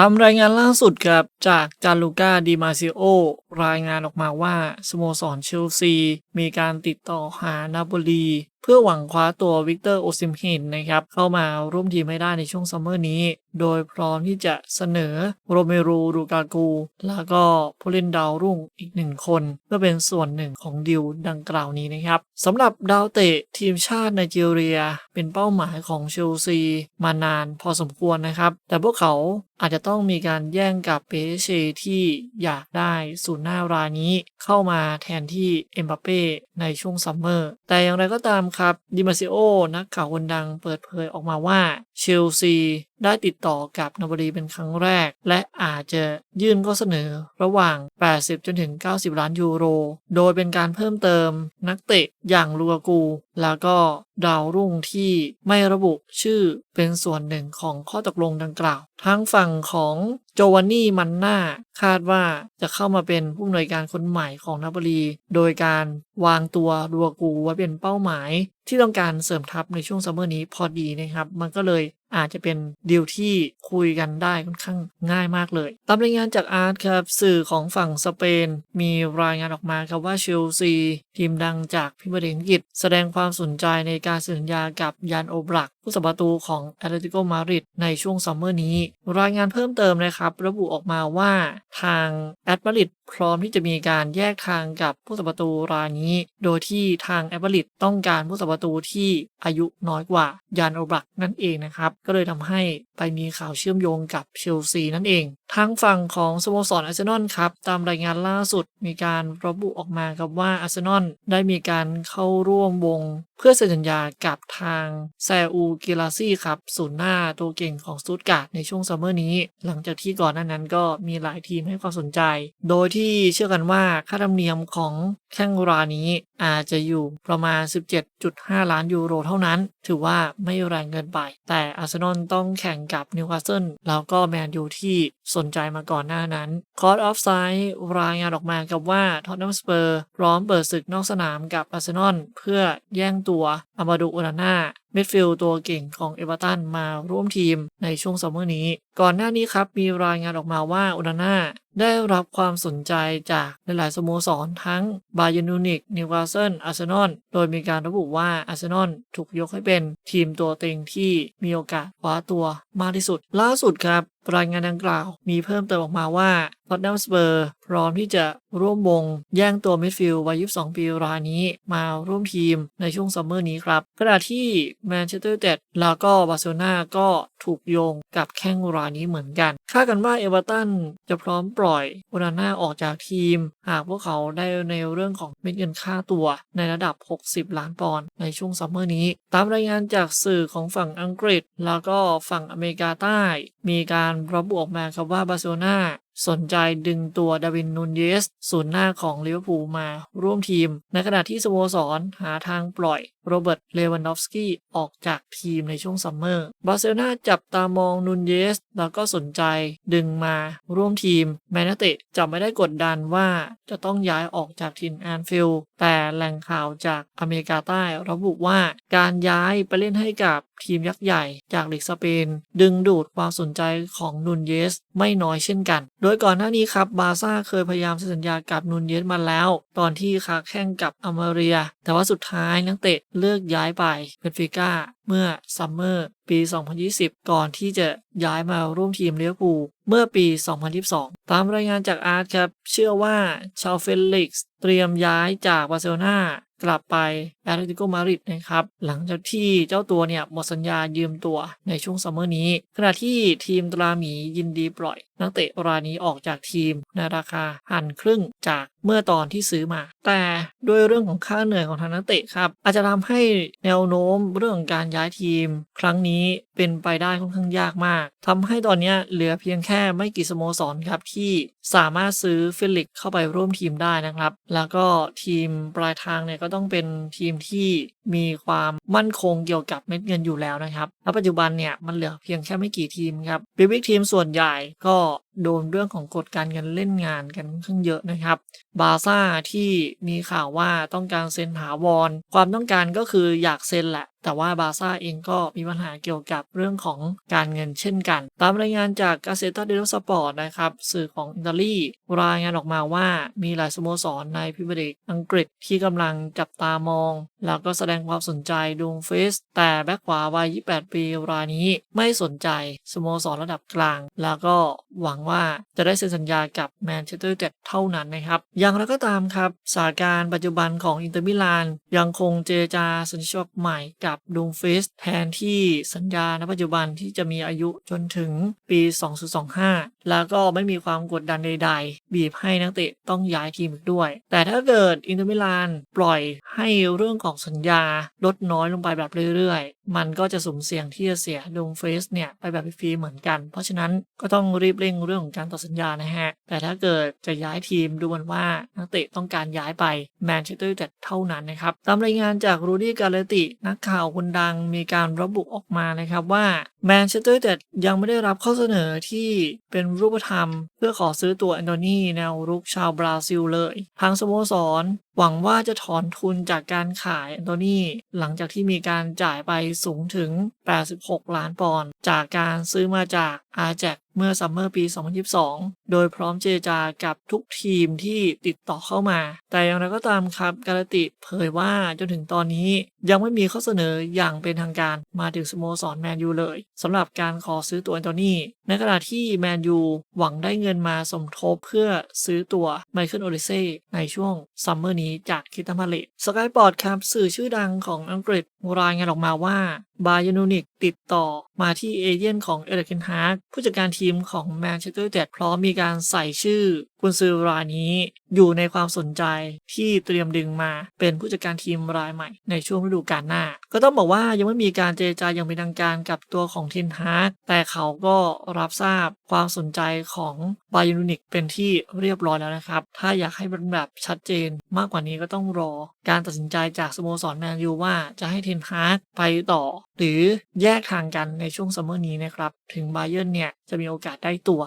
ตามรายงานล่าสุดครับจากจาลูกาดิมาซิโอรายงานออกมาว่า สโมสรเชลซี มีการติดต่อหานาโปลี พื่อหวังคว้าตัววิกเตอร์โอซิมเฮนนะครับเข้ามาร่วมทีมไม่ได้ในช่วงซัมเมอร์นี้ โดยพร้อมที่จะเสนอโรเมรูดูกากู แล้วก็ผู้เล่นดาวรุ่งอีกหนึ่งคนเพื่อเป็นส่วนหนึ่งของดิวดังกล่าวนี้นะครับสำหรับดาวเตะทีมชาติไนจีเรีย เป็นเป้าหมายของเชลซีมานานพอสมควรนะครับ แต่พวกเขาอาจจะต้องมีการแย่งกับเปเชที่อยากได้ศูนย์หน้ารายนี้เข้ามาแทนที่เอ็มบัปเป้ในช่วงซัมเมอร์แต่อย่างไรก็ตามครับดิมาซิโอนักข่าวคนดังเปิดเผยออกมาว่าเชลซีได้ติดต่อกับนาบรีเป็นครั้งแรก และอาจจะยื่นข้อเสนอระหว่าง 80 จนถึง 90 ล้านยูโร โดยเป็นการเพิ่มเติมนักเตะอย่างลูกากู แล้วก็ดาวรุ่งที่ไม่ระบุชื่อเป็นส่วนหนึ่งของข้อตกลงดังกล่าว ทั้งฝั่งของโจวานนี่มันนาคาดว่าจะเข้ามาเป็นผู้อำนวยการคนใหม่ของนาบรี โดยการวางตัวลูกากูไว้เป็นเป้าหมาย ที่ต้องการเสริมทัพในช่วงซัมเมอร์นี้พอดีนะครับ มันก็เลย อาจจะเป็นดีลที่คุยกันได้ค่อนข้างง่ายมากเลยตามรายงานจากอาร์ตครับสื่อของฝั่งสเปน มีรายงานออกมาครับว่าเชลซีทีมดังจากพิมพ์เอังกฤษแสดงความสนใจในการสัญญากับยานโอบลัก ผู้สัประตูของแอตเลติโกมาดริดในช่วงซัมเมอร์นี้ รายงานเพิ่มเติมนะครับ ระบุออกมาว่าทางแอตมาริดพร้อมที่จะมีการแยกทางกับผู้สัประตูรายนี้ โดยที่ทางแอตมาริดต้องการผู้สัประตูที่อายุน้อยกว่ายานโอบลักนั่นเองนะครับ ก็เลยทำให้ไปมีข่าวเชื่อมโยงกับเชลซีนั่นเอง ทางฝั่งของสโมสรอาร์เซนอลครับ ตามรายงานล่าสุดมีการระบุออกมาครับว่าอาร์เซนอลได้มีการเข้าร่วมวง เพื่อเซ็นสัญญากับทางแซอูกิลาซี่ครับศูนย์หน้าตัวเก่งของสตูตการ์ดในช่วงซัมเมอร์นี้ หลังจากที่ก่อนหน้านั้นก็มีหลายทีมให้ความสนใจ โดยที่เชื่อกันว่าค่าธรรมเนียมของแข้งรานี้อาจจะอยู่ประมาณ 17.5 ล้านยูโรเท่านั้น ถือว่าไม่แรงเกินไป แต่อาร์เซนอลต้องแข่งกับนิวคาสเซิลแล้วก็แมนยูที่สนใจมาก่อนหน้านั้นคอร์ดออฟไซด์รายงานออกมากับว่าท็อตแนมสเปอร์พร้อมเปิดศึกนอกสนามกับอาร์เซนอลเพื่อแย่งตัวอามาดูอุนาน่า มิดฟิลด์ตัวเก่งของเอเวอร์ตันมาร่วมทีมในช่วงซัมเมอร์นี้ ก่อนหน้านี้ครับมีรายงานออกมาว่าอุนาน่าได้รับความสนใจจากหลายๆสโมสรทั้งบาเยนูนิกนิวคาสเซิลอาร์เซนอลโดยมีการระบุว่าอาร์เซนอลถูกยกให้เป็นทีมตัวเต็งที่มีโอกาสคว้าตัวมากที่สุด ล่าสุดครับ รายงานดังกล่าวมีเพิ่มเติมออกมาว่าพอตแนมสเปอร์พร้อมที่จะร่วมวงแย่งตัวมิดฟิลด์วัย 22 ปีรายนี้มาร่วมทีมในช่วงซัมเมอร์นี้ครับขณะที่แมนเชสเตอร์เต็ดแล้วก็บาร์เซโลนาก็ถูกโยงกับแข้งรายนี้เหมือนกัน คาดกันว่าเอเวอร์ตันจะพร้อมปล่อยโอนาน่าออกจากทีม หากพวกเขาได้ในเรื่องของเม็ดเงินค่าตัวในระดับ 60 ล้านปอนด์ในช่วงซัมเมอร์นี้ ตามรายงานจากสื่อของฝั่งอังกฤษ แล้วก็ฝั่งอเมริกาใต้ มีการระบุออกมาครับว่าบาร์เซโลนา สนใจดึงตัวดาวินนูนเยสศูนย์หน้าของลิเวอร์พูลมาร่วมทีม ในขณะที่สโมสรหาทางปล่อยโรเบิร์ต เลวันดอฟสกี้ออกจากทีมในช่วงซัมเมอร์ บาร์เซโลนาจับตามองนูนเยส แล้วก็สนใจดึงมาร่วมทีม แมนเตะจะไม่ได้กดดันว่าจะต้องย้ายออกจากทีมแอนฟิลด์ แต่แหล่งข่าวจากอเมริกาใต้ระบุว่าการย้ายไปเล่นให้กับทีมยักษ์ใหญ่จากลีกสเปน ดึงดูดความสนใจของนูนเยส ไม่น้อยเช่นกันโดยก่อนหน้านี้ครับบาซ่าเคยพยายามสัญญากับนูนเยสมาแล้ว ตอนที่ค้าแข่งกับอเมเรียแต่ว่าสุดท้ายนักเตะเลือกย้ายไปเบนฟิก้าเมื่อซัมเมอร์ปี 2020 ก่อนที่จะย้ายมาร่วมทีมเลี้ยวปูเมื่อปี 2022 ตามรายงานจากอาร์ตครับ เชื่อว่าชาวเฟลิกซ์เตรียมย้ายจากบาร์เซโลนา กลับไปแอตเลติโกมาริดนะครับ หลังจากที่เจ้าตัวเนี่ยหมดสัญญายืมตัวในช่วงซัมเมอร์นี้ ขณะที่ทีมตราหมียินดีปล่อย นักเตะรายนี้ออกจากทีมในราคาหันครึ่งจากเมื่อตอนที่ซื้อมา แต่ด้วยเรื่องของค่าเหนื่อยของทางนักเตะครับ อาจจะทำให้แนวโน้มเรื่องการย้ายทีม ครั้งนี้เป็นไปได้ค่อนข้างยากมากทำให้ตอนนี้เหลือเพียงแค่ไม่กี่สโมสรครับที่สามารถซื้อฟิลิกเข้าไปร่วมทีมได้นะครับ แล้วก็ทีมปลายทางเนี่ยก็็ต้องเป็นทีมที่มีความมั่นคงเกี่ยวกับเม็ดเงินอยู่แล้วนะครับแล้วปัจจุบันเนี่ยมันเหลือเพียงแค่ไม่กี่ทีมครับบิ๊กทีมส่วนใหญ่ก็โดนเรื่องของกฎการเงินเล่นงานกันค่อนข้างเยอะนะครับ บาซ่าที่มีข่าวว่าต้องการเซ็นถาวรความต้องการก็คืออยากเซ็นแหละ แต่ว่าบาซ่าเองก็มีปัญหาเกี่ยวกับเรื่องของการเงินเช่นกัน ตามรายงานจากกาเซตาเดลสปอร์ตนะครับสื่อของอิตาลีรายงานออกมาว่ามีหลายสโมสรในพรีเมียร์ลีกอังกฤษที่กำลังจับตามอง แล้วก็แสดงความสนใจดูงเฟส แต่แบ็กขวาวัย 28 ปีรายนี้ไม่สนใจสโมสรระดับกลาง แล้วก็หวังว่าจะได้เซ็นสัญญากับแมนเชสเตอร์ยูไนเต็ดเท่านั้นนะครับ อย่างไรก็ตามครับสถานการณ์ปัจจุบันของอินเตอร์มิลานยังคงเจรจาสัญญาฉบับใหม่กับดูงเฟสแทนที่สัญญาณปัจจุบันที่จะมีอายุจนถึงปี 2025 แล้วก็ไม่มีความกดดันใด ๆ บีบให้นักเตะต้องย้ายทีมอีกด้วย แต่ถ้าเกิดอินเตอร์มิลานปล่อยให้เรื่องของสัญญาลดน้อยลงไปแบบเรื่อยๆ มันก็จะสุ่มเสี่ยงที่จะเสียดงเฟสเนี่ยไปแบบฟรีเหมือนกัน เพราะฉะนั้นก็ต้องรีบเร่งเรื่องของการต่อสัญญานะฮะ แต่ถ้าเกิดจะย้ายทีมดูเหมือนว่านักเตะต้องการย้ายไปแมนเชสเตอร์ยูไนเต็ดเท่านั้นนะครับ ตามรายงานจากรูดี้กาเลตินักข่าวคนดังมีการระบุออกมานะครับว่าแมนเชสเตอร์ยูไนเต็ดยังไม่ได้รับข้อเสนอที่เป็นรูปธรรม เพื่อขอซื้อตัวแอนโทนีแนวรุกชาวบราซิลเลย ทางสโมสร หวังว่าจะถอนทุนจากการขายแอนโทนีหลังจากที่มีการจ่ายไปสูงถึง 86 ล้านปอนด์จากการซื้อมาจากอาแจกเมื่อซัมเมอร์ปี 2022 โดยพร้อมเจรจากับทุกทีมที่ติดต่อเข้ามา แต่อย่างไรก็ตามครับการติเผยว่าจนถึงตอนนี้ยังไม่มีข้อเสนออย่างเป็นทางการมาถึงสโมสรแมนยูเลยสำหรับการขอซื้อตัวแอนโทนีในขณะที่แมนยูหวังได้เงินมาสมทบเพื่อซื้อตัวไมเคิลโอลิเซ่ในช่วงซัมเมอร์นี้จากคิตามาเลตสกายบอร์ดครับสื่อชื่อดังของอังกฤษรายงานออกมาว่าบา y ยนูนิกติดต่อมาที่เอเย่นของเอเดกินฮาร์กผู้จัดการทีมของแมนเชสเตอร์ยูไนเต็ดพร้อมมีการใส่ชื่อกุนซือรายนี้อยู่ในความสนใจที่เตรียมดึงมาเป็นผู้จัดการทีมรายใหม่ในช่วงฤดูกาลหน้า ก็ต้องบอกว่ายังไม่มีการเจรจาอย่างเป็นทางการกับตัวของทินฮาร์กแต่เขาก็รับทราบความสนใจของบา y ยนูนิกเป็นที่เรียบร้อยแล้วนะครับ ถ้าอยากให้เป็นแบบชัดเจนมากกว่านี้ก็ต้องรอการตัดสินใจจากสโมสรแมนยูว่าจะให้เทนฮาร์กไปต่อ หรือแยกทางกันในช่วงซัมเมอร์นี้นะครับ ถึงไบเออร์เนี่ยจะมีโอกาสได้ตัว